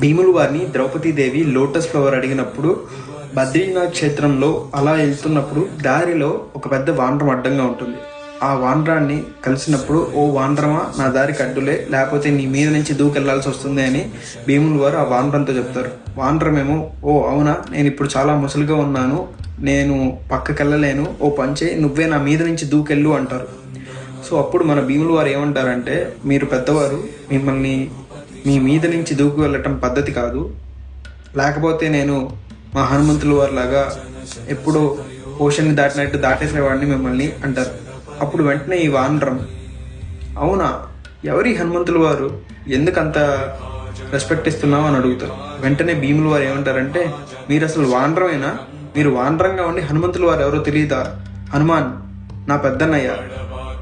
భీములు వారిని Draupadi Devi lotus flower అడిగినప్పుడు బద్రీనాథ్ క్షేత్రంలో అలా వెళ్తున్నప్పుడు దారిలో ఒక పెద్ద వానరం అడ్డంగా ఉంటుంది. ఆ వానరాన్ని కలిసినప్పుడు ఓ వానరమా నా దారికి అడ్డులే లేకపోతే నీ మీద నుంచి దూకెళ్ళాల్సి వస్తుంది అని భీములు వారు ఆ వానరంతో చెప్తారు. వానరమేమో ఓ అవునా నేను ఇప్పుడు చాలా ముసలిగా ఉన్నాను నేను పక్కకెళ్ళలేను ఓ పంచే నువ్వే నా మీద నుంచి దూకెళ్ళు అంటారు. సో అప్పుడు మన భీములు వారు ఏమంటారంటే మీరు పెద్దవారు మిమ్మల్ని మీ మీద నుంచి దూకు వెళ్ళటం పద్ధతి కాదు. లేకపోతే నేను మా హనుమంతుల వారి లాగా ఎప్పుడో ఓషన్ని దాటినట్టు దాటేసేవాడిని మిమ్మల్ని అంటారు. అప్పుడు వెంటనే ఈ వానరం అవునా? ఎవరి హనుమంతుల వారు? ఎందుకంత రెస్పెక్ట్ ఇస్తున్నావు? అని అడుగుతారు. వెంటనే భీముల వారు ఏమంటారంటే మీరు అసలు వానరమైనా? మీరు వానరంగా ఉండి హనుమంతుల వారు ఎవరో తెలియదా హనుమాన్ నా పెద్దన్నయ్య.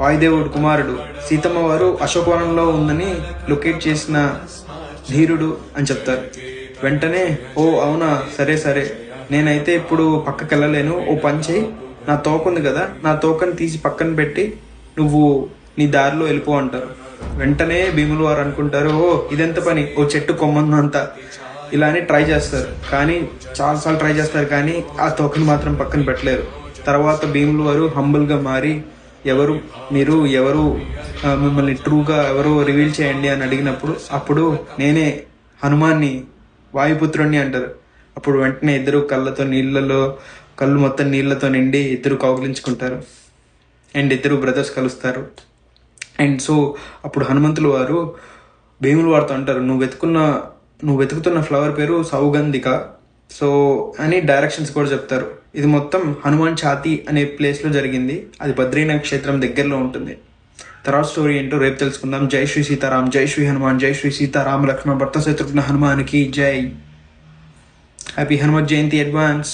వాయుదేవుడు కుమారుడు. సీతమ్మ వారు అశోకవనంలో ఉందని లొకేట్ చేసిన ధీరుడు అని చెప్తారు. వెంటనే ఓ అవునా? సరే సరే. నేనైతే ఇప్పుడు పక్కకి వెళ్ళలేను ఓ పని చేయి నా తోక ఉంది కదా. నా తోకని తీసి పక్కన పెట్టి నువ్వు నీ దారిలో వెళ్ళిపో అంటారు. వెంటనే భీములు వారు అనుకుంటారు ఓ ఇదెంత పని? ఓ చెట్టు కొమ్మందంత ఇలానే ట్రై చేస్తారు. కానీ చాలాసార్లు ట్రై చేస్తారు కానీ ఆ తోకని మాత్రం పక్కన పెట్టలేరు. తర్వాత భీములు వారు హంబుల్గా మారి ఎవరు మీరు ఎవరు మిమ్మల్ని ట్రూగా ఎవరు రివీల్ చేయండి అని అడిగినప్పుడు అప్పుడు నేనే హనుమాన్ని వాయుపుత్రుణ్ణి అంటారు. అప్పుడు వెంటనే ఇద్దరు కళ్ళతో నీళ్ళలో కళ్ళు మొత్తం నీళ్ళతో నిండి ఇద్దరు కౌగిలించుకుంటారు. అండ్ ఇద్దరు బ్రదర్స్ కలుస్తారు. అండ్ సో అప్పుడు హనుమంతులు వారు భీములు వారితో అంటారు నువ్వు వెతుకున్న నువ్వు వెతుకుతున్న ఫ్లవర్ పేరు సౌగంధిక. సో అని డైరెక్షన్స్ కూడా చెప్తారు. ఇది మొత్తం హనుమాన్ ఛాతి అనే ప్లేస్లో జరిగింది. అది బద్రీనాథ్ క్షేత్రం దగ్గరలో ఉంటుంది. తర్వాత స్టోరీ ఏంటో రేపు తెలుసుకుందాం. జై శ్రీ సీతారాం జై శ్రీ హనుమాన్ జై శ్రీ సీతారామ లక్ష్మణ భర్త శత్రుఘ్న హనుమాన్కి జై. హ్యాపీ హనుమత్ జయంతి అడ్వాన్స్